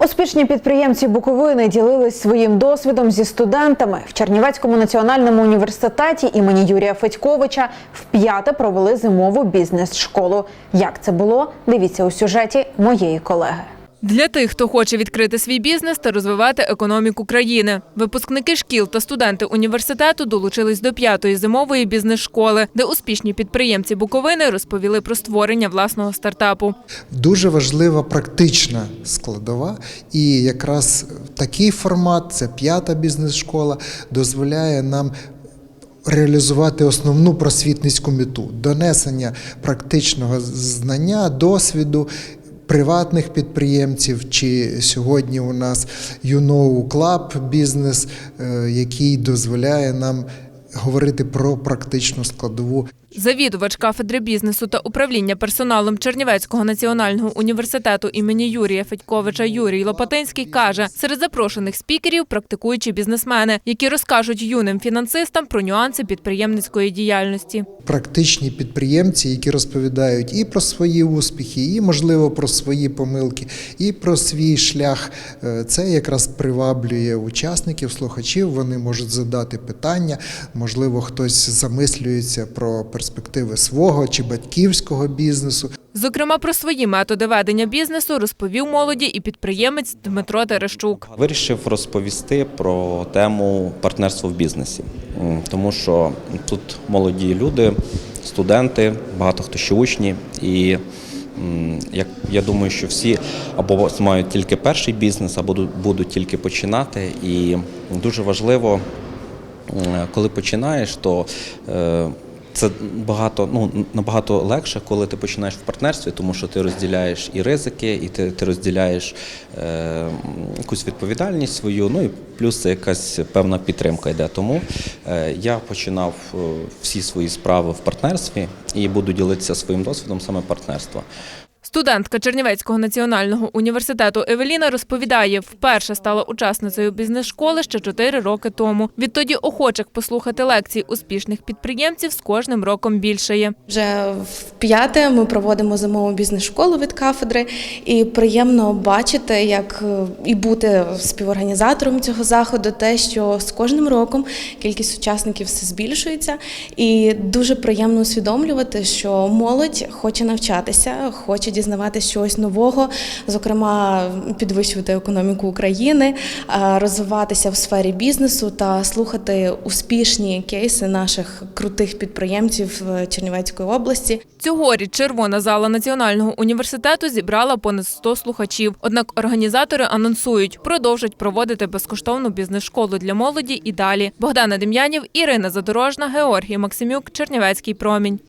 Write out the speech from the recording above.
Успішні підприємці Буковини ділились своїм досвідом зі студентами в Чернівецькому національному університеті імені Юрія Федьковича вп'яте провели зимову бізнес-школу. Як це було? Дивіться у сюжеті моєї колеги. Для тих, хто хоче відкрити свій бізнес та розвивати економіку країни. Випускники шкіл та студенти університету долучились до п'ятої зимової бізнес-школи, де успішні підприємці Буковини розповіли про створення власного стартапу. Дуже важлива практична складова, і якраз такий формат, це п'ята бізнес-школа, дозволяє нам. Реалізувати основну просвітницьку мету донесення практичного знання, досвіду приватних підприємців, чи сьогодні у нас You Know Club бізнес, е, який дозволяє нам говорити про практичну складову Завідувач кафедри бізнесу та управління персоналом Чернівецького національного університету імені Юрія Федьковича Юрій Лопатинський каже, серед запрошених спікерів практикуючі бізнесмени, які розкажуть юним фінансистам про нюанси підприємницької діяльності. практичні підприємці, які розповідають і про свої успіхи, і, можливо, про свої помилки, і про свій шлях. Е, Це якраз приваблює учасників, слухачів. Вони можуть задати питання. Можливо, хтось замислюється про перспективи свого чи батьківського бізнесу. Зокрема, про свої методи ведення бізнесу розповів молоді і підприємець Дмитро Терещук. Вирішив розповісти про тему партнерства в бізнесі, тому що тут молоді люди, студенти, багато хто ще учні, і як я думаю, що всі або мають тільки перший бізнес, або будуть тільки починати. І дуже важливо, коли починаєш, то е, це багато ну набагато легше, коли ти починаєш в партнерстві, тому що ти розділяєш і ризики, і ти, ти розділяєш е, якусь відповідальність свою. Ну і плюс це якась певна підтримка йде. Тому е, я починав е, всі свої справи в партнерстві і буду ділитися своїм досвідом саме партнерства. Студентка Чернівецького національного університету Евеліна розповідає, вперше стала учасницею бізнес-школи ще 4 роки тому. Відтоді охочих послухати лекцій успішних підприємців з кожним роком більшає. Вже в п'яте ми проводимо зимову бізнес-школу від кафедри, і приємно бачити, як е, і бути співорганізатором цього заходу, те, що з кожним роком кількість учасників все збільшується, і дуже приємно усвідомлювати, що молодь хоче навчатися, хоче дізнаватися чогось нового, зокрема підвищувати економіку України, розвиватися в сфері бізнесу та слухати успішні кейси наших крутих підприємців е, Чернівецької області. Цьогоріч червона зала національного університету зібрала понад 100 слухачів. Однак організатори анонсують, продовжать проводити безкоштовну бізнес-школу для молоді і далі. Богдана Дем'янів, Ірина Задорожна, Георгій Максимюк, Чернівецький промінь.